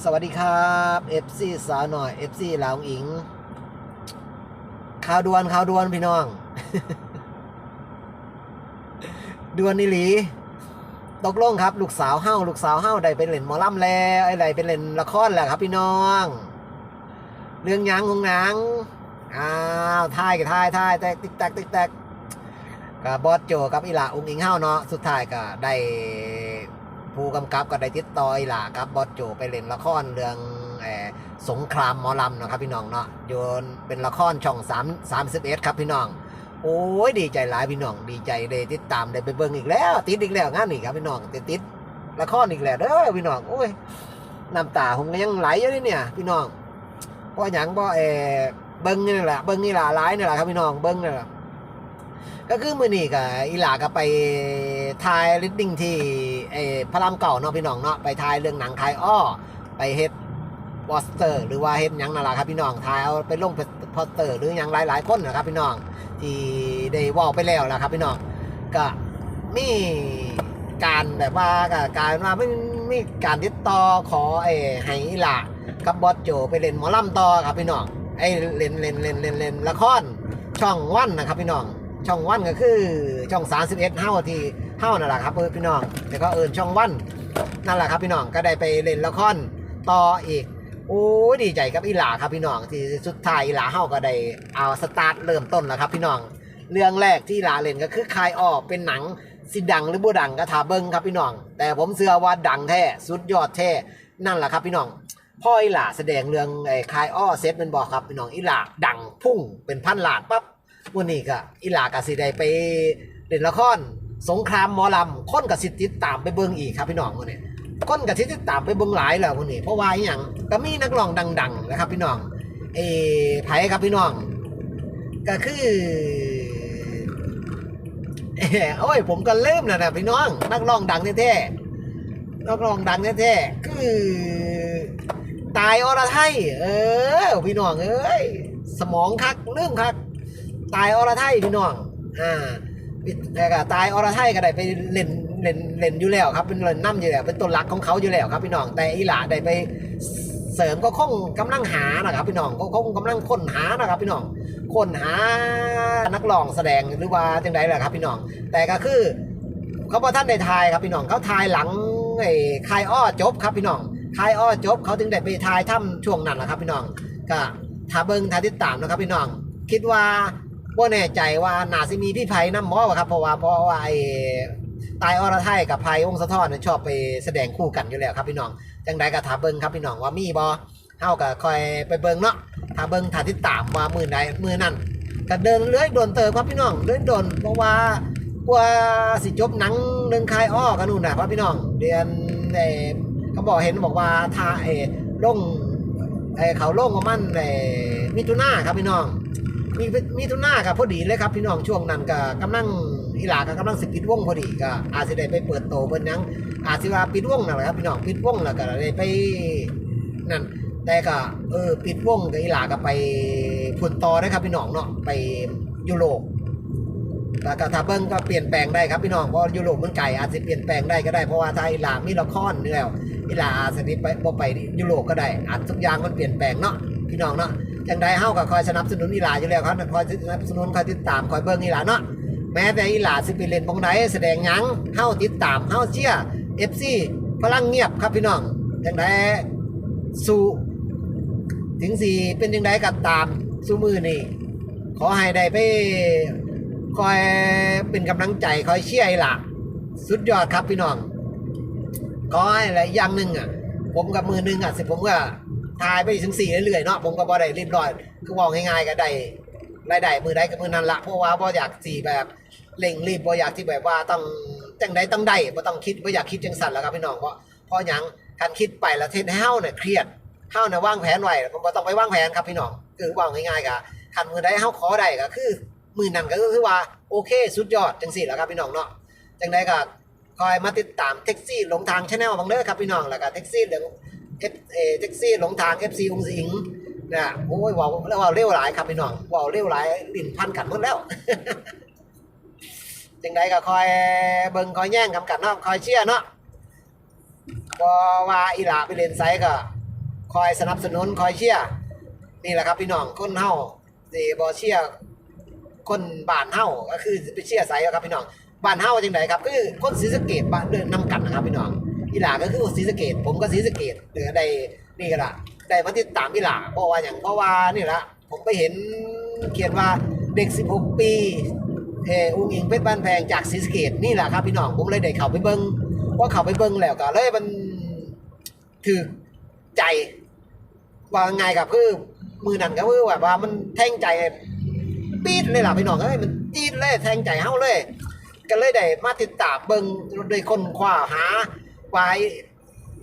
สวัสดีครับ FC สาวหน่อย FC ลาวอิงข่าวด่วนข่าวด่วนพี่น้องด่วนนิลีตกลงครับ ลูกสาวเฮ้าลูกสาวเฮ้าได้ไปเล่นหมอลำแล้วไอ้ไรไปเล่นละครแหล้วครับ พี่น้อง เรื่องยังของหนังอ้าวทายกับทายทายแตกติ๊กแตกติ๊กแตกกับบอสโจกับอีหล่าองอิงเฮ้าเนาะสุดท้ายก็ได้ ผู้กำกับก็ได้ติดต่ออีหล่ากับบอสโจไปเล่นละครเรื่องสงครามหมอลำนะครับพี่น้องเนาะโยนเป็นละครช่อง3 31ครับพี่น้อง โอ้ยดีใจหลายพี่น้องดีใจได้ติดตามได้ไปเบิ่งอีกแล้ว ติดอีกแล้วงานนี่ครับพี่น้องติดติดละครอีกแล้วเด้อพี่น้องโอ้ยน้ำตาผมก็ยังไหลอยู่เลยเนี่ย พี่น้องเพราะหยังบ่เอเบิ่งนี่แหละเบิ่งนี่ล่ะหลายนี่แหละครับพี่น้องเบิ่งนี่แหละ ก็คือมือนี้ก็อีหลาก็ไปถ่ายลิดดิ้งที่เอพระรามเก่าเนาะพี่น้องเนาะไปถ่ายเรื่องหนังคายอ้อไปเฮ็ดโปสเตอร์ หรือว่าเฮ็ดยังนั่นแหละครับพี่น้องถ่ายเอาไปลงโปสเตอร์ หรือยังหลายๆคนนะครับพี่น้องที่ได้ว่าไปแล้วนะครับพี่น้องก็มีการแบบว่าก็การว่าไม่มีการติดต่อขอไอ้ให้อีหล่ะกับบอสโจไปเล่นหมอลำต่อครับพี่น้องไอ้เล่นเล่นเล่นเล่นเล่นละครช่องวันนะครับพี่น้อง ช่องวันก็คือช่อง31เฮาที่เฮานั่นแหละครับพี่น้องแต่ก็เอินช่องวันนั่นแหละครับพี่น้องก็ได้ไปเล่นละครต่ออีกโอ้ดีใจกับอีหลาครับพี่น้องที่สุดท้ายอีหลาเฮาก็ได้เอาสตาร์ทเริ่มต้นแล้วครับพี่น้องเรื่องแรกที่หลาเล่นก็คือคายออกเป็นหนังสิดังหรือบ่ดังก็ถาเบิ่งครับพี่น้อง แต่ผมเชื่อว่าดังแท้สุดยอดแท้นั่นแหละครับพี่น้องพ่ออีหลาแสดงเรื่องไอ้คายอ้อเซตเป็นบอกครับพี่น้องอีหลาดังพุ่งเป็นพันหลานปั๊บ วันนี้ก็อีหลาก็สิได้ไปเล่นละครสงครามหมอลำคนก็สิติดตามไปเบิ่งอีกครับพี่น้องวันนี้คนกับที่ติดตามไปเบิ่งหลายแล้วคนนี้เพราะว่าอหย่างก็มีนักร้องดัง ๆ นะครับ พี่น้องเอไผครับพี่น้อง ก็คือเอ้อโอ้ยผมก็เริ่มแล้วนะพี่น้อง นักร้องดังแท้ๆนักร้องดังแท้ๆคือ ตายอรไทยเออพี่น้องเอ้ยสมองคักเรื่องคัก ตายอรไทยพี่น้องอ่าแต่ก็ตายอรไทยก็ได้ไปเล่นเล่นเล่นอยู่แล้วครับเป็นเล่นน้ำอยู่แล้วเป็นตัวหลักของเขาอยู่แล้วครับพี่น้องแต่อีหลาได้ไปเสริมก็คงกำลังหานะครับพี่น้องก็คงกำลังค้นหานะครับพี่น้องค้นหานักร้องแสดงหรือว่าจังไดแหละครับพี่น้อง แต่ก็คือเขาพอท่านได้ทายครับพี่น้องเขาทายหลังไอ้คายอ้อจบครับพี่น้องคายอ้อจบเขาถึงได้ไปทายถ้ำช่วงนั้นแหละครับพี่น้องก็ถ้าเบิ้งถ้าติดตามนะครับพี่น้อง คิดว่า ว่าแน่ใจว่าน่าสิมีพี่ไผ่น้ำมอวะครับ เพราะว่าเพราะว่าไอ้ตายอรไทยกับไผ่องค์สะทอนชอบไปแสดงคู่กันอยู่แล้วครับพี่น้องจังใดก็ถามเบิ้งครับพี่น้องว่ามีบ่เฮาก็คอยไปเบิ้งเนาะถาเบิ้งถาติดตามว่ามือใดมือนั้นก็เดินเลื่อยโดนเติมครับพี่น้องเลื่อยโดนเพราะว่ากว่าสิจบหนังเรื่องคายอ้อกันนู่นนะครับพี่น้องเดือนเอ่เขาบอกเห็นบอกว่าถ้าเออลงเอเขาลงประมาณเออมิถุนาครับพี่น้อง มีมีทุนหน้ากับพอดีเลยครับพี่น้องช่วงนั้นก็กำลังอีหลาก็กำลังสิปิดวงพอดีก็อาจจะได้ไปเปิดโตเปิดหยังอาจจะว่าปิดวงนั่นแหละครับพี่น้องปิดวงแล้วก็ได้ไปนั่นแต่ก็เออปิดวงกับอีหลาก็ไปพุ่นต่อได้ครับพี่น้องเนาะไปยุโรปแล้วก็ถ้าเบิ้งก็เปลี่ยนแปลงได้ครับพี่น้องเพราะยุโรปมันไกลอาจจะเปลี่ยนแปลงได้ก็ได้เพราะว่าถ้าอีหลามีละครนี่แล้วอีหลาอาจจะไปบ่ไปยุโรปก็ได้อาจทุกอย่างมันเปลี่ยนแปลงเนาะ พี่น้องเนาะจังใดเฮาก็คอยสนับสนุนอีหลาอยู่แล้วครับคอยสนับสนุนคอยติดตามคอยเบิ่งอีหลาเนาะแม้แต่อีหลาสิไปเล่นบงไหนแสดงหยังเฮาติดตามเฮาเชียร์ FC พลังเงียบครับพี่น้องจังใดสู้ถึงสิเป็นจังใดก็ตามสู้มือนี่ขอให้ได้ไปคอยเป็นกำลังใจคอยเชียร์อีหลาสุดยอดครับพี่น้องขอให้อะไรอย่างหนึ่งอะผมกับมือหนึ่งอะสิผมก็ ทายไปถึงสี่เรื่อยๆเนาะผมก็บ่ได้รีบร้อยคือบอกง่ายๆก็ได้รายได้มือได้กับมือนั้นละเพราะว่าบ่อยากสี่แบบเร่งรีบบ่อยากที่แบบว่าต้องจังใดต้องได้บ่ต้องคิดบ่อยากคิดจังสั่นแล้วครับพี่น้องเพราะเพราะยังการคิดไปแล้วเทศให้าเนี่ยเครียดเฮ้าเนี่ยวางแผนไว้ผมบ่ต้องไปวางแผนครับพี่น้องคือว่าง่ายๆก็คันมือใดเฮ้าขอได้ก็คือมือนั้นก็คือว่าโอเค สุดยอดจังสี่แล้วครับพี่น้องเนาะจังใดก็คอยมาติดตามแท็กซี่หลงทางชาแนลบางเด้อครับพี่น้องแล้วก็แท็กซี่เรื่อง เอฟเอแท็กซี่หลงทาง FC องสิงนะโอ้ยว้าวแล้วว้าวเร็วหลายครับพี่น้องว้าวเร็วหลายลิ้นพันกันหมดแล้วจังใดก็คอยเบิ่งคอยแย่งคำกันเนาะคอยเชียร์เนาะบ่ว่าอีหลาไปเล่นไซก็ คอยสนับสนุนคอยเชียร์นี่แหละครับพี่น้องคนเฮาสิบ่เชียร์คนบ้านเฮาก็คือไปเชียร์ไสอะครับพี่น้องบ้านเฮาจังไดครับคือคนศรีสะเกษบ้านเดินนํกันนะครับพี่น้อง อีหลาก็คือคนศรีสะเกษผมก็ศรีสะเกษเดือได้นี่ก็ละได้มาติดตามอีหลาเพราะว่าหยังเพราะว่านี่ละผมไปเห็นเขียนว่าเด็ก 16 ปีเอออุ้งอิงเพชรบ้านแพงจากศรีสะเกษนี่แหละครับพี่น้องผมเลยได้เขาไปเบิ่งพอเขาไปเบิ่งแล้วก็เลยมันถือใจว่าไงกับคือมือนั่นก็คือแบบว่ามันแทงใจปี๊ดเลยล่ะพี่น้องเอ้ยมันจี๊ดเลยแทงใจเฮาเลย ก็เลยได้มาติดตามเบิ่งโดยคนคว้าหา ว่าไอ้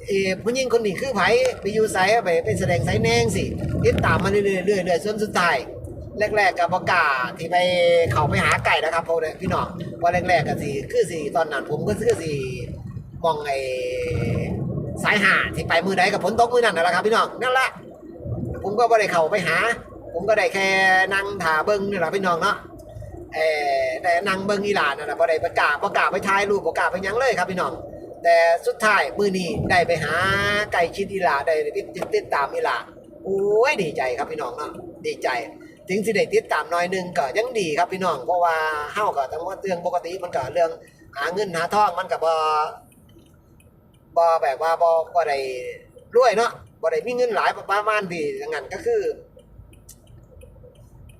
เออผู้หญิงคนนี้คือไผไปอยู่ไสไปไปแสดงไสแนงสิติดตามมาเรื่อยๆเรื่อยๆเรื่อยๆจนสุดท้ายแรกๆกับประกล้าที่ไปเขาไปหาไก่นะครับเพราะว่าพี่น้องว่าแรกๆก็สิคือสิตอนนั้นผมก็คือสิมองไอ้สายหาที่ไปมือใดกับฝนตกมือนั่นนั่นแหละครับ พี่น้องนั่นแหละผมก็ไม่ได้เข้าไปหา ผมก็ได้แค่นั่งถาเบิ้งนี่แหละพี่น้องเนาะเออแต่นั่งเบิ้งอีหลานนั่นแหละบ่ได้ประกาศประกาศไปถ่ายรูปประกาศไปยังเลยครับพี่น้อง แต่สุดท้ายมือนี้ได้ไปหาไก่ชิดอีหลาได้ติดติดติดตามอีหลาโอ้ยดีใจครับพี่น้องเนาะดีใจ ถึงสิได้ติดตามหน้อยหนึงก็ยังดีครับพี่น้อง เพราะว่าเฮาก็ต้องว่าเรื่องปกติมันก็เรื่องหาเงินหาทองมันก็บ่บ่แบบว่าบ่บ่ได้รวยเนาะบ่ได้มีเงินหลายประมาณที่อย่างนั้นก็คือ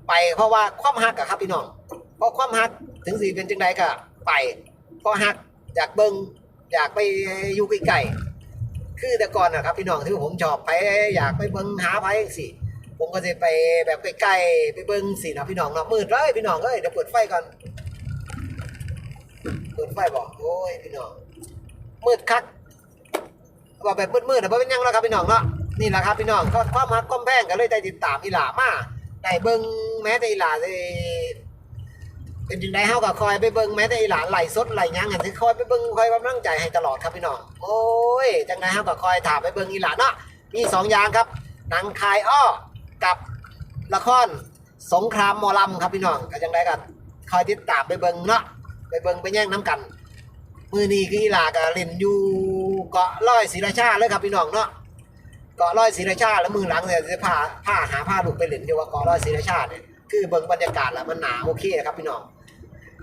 ไปเพราะว่าความฮักอะครับพี่น้องเพราะความฮักถึงสิเป็นจังใดก็ไปเพราะฮักอยากเบิ่ง อยากไปอยู่ใกล้ๆคือแต่ก่อนนะครับ พี่น้องที่ผมชอบไปอยากไปเบิ่งหาไผสิผมก็จะไปแบบใกล้ๆไปเบิ่งสินะพี่น้องเนาะมืดเลยพี่น้องเอ้ยเดี๋ยวเปิดไฟก่อนเปิดไฟบอกโอ้ยพี่น้องมืดคักว่าแบบมืดๆนะเพราเป็นยังแล้วครับพี่น้องเนาะนี่แหละครับพี่น้องก็ความฮักความแพงก็เลยได้ติดตามอีหลามาได้เบิ่งแม้แต่อีหลาได้ เป็นจังไดเฮาก็คอยไปเบิ่งแม้แต่อีหลานไหลสดไหลหยังหั่นสิคอยไปเบิ่งคอยกำลังใจให้ตลอดครับพี่น้องโอ้ยจังไดเฮาก็คอยถามไปเบิ่งอีหลานเนาะมีสองอย่างครับหนังคายอ้อกับละครสงครามมอลำครับพี่น้องก็จังไดก็คอยติดตามไปเบิ่งเนาะไปเบิ่งไปแย่งน้ำกันมือนี้คืออีหลาก็เล่นอยู่เกาะร้อยศรีราชาเลยครับพี่น้องเนาะเกาะร้อยศรีราชาแล้วมือหลังเนี่ยจะพาพาหาพาลูกไปเล่นอยู่ว่าเกาะร้อยศรีราชาเนี่ยคือเบิ่งบรรยากาศแล้วมันหนาโอเคครับพี่น้อง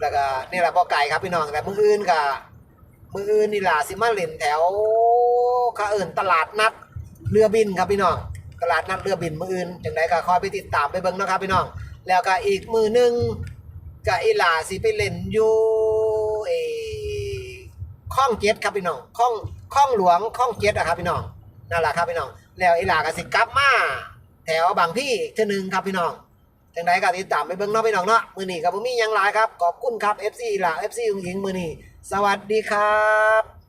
แล้วก็นี่แหละพ่อไก่ครับพี่น้องแต่มืออื่นก็มืออื่นนี่ล่ะสิมาเล่นแถวเขาเอิ่นตลาดนัดเรือบินครับพี่น้องตลาดนัดเรือบินมืออื่นจังไดก็คอยไปติดตามไปเบิ่งนะครับพี่น้อง แล้วก็อีกมือหนึ่งก็อีหลาสิไปเล่นอยู่เอข้องเจ็ดครับพี่น้องข้องข้องหลวงข้องเจ็ดอะครับพี่น้องนั่นแหละครับพี่น้อง แล้วอีหลาก็สิกลับมาแถวบางพี่เทื่อหนึงครับพี่น้อง จังไดก็ติดตามไปเบิ้งเนาะพี่น้องเนาะมือนี้ก็บ่มีหยังหลายครับขอบคุณครับ FC ล่ะ FC อุ๋งอิงมือนี้สวัสดีครับ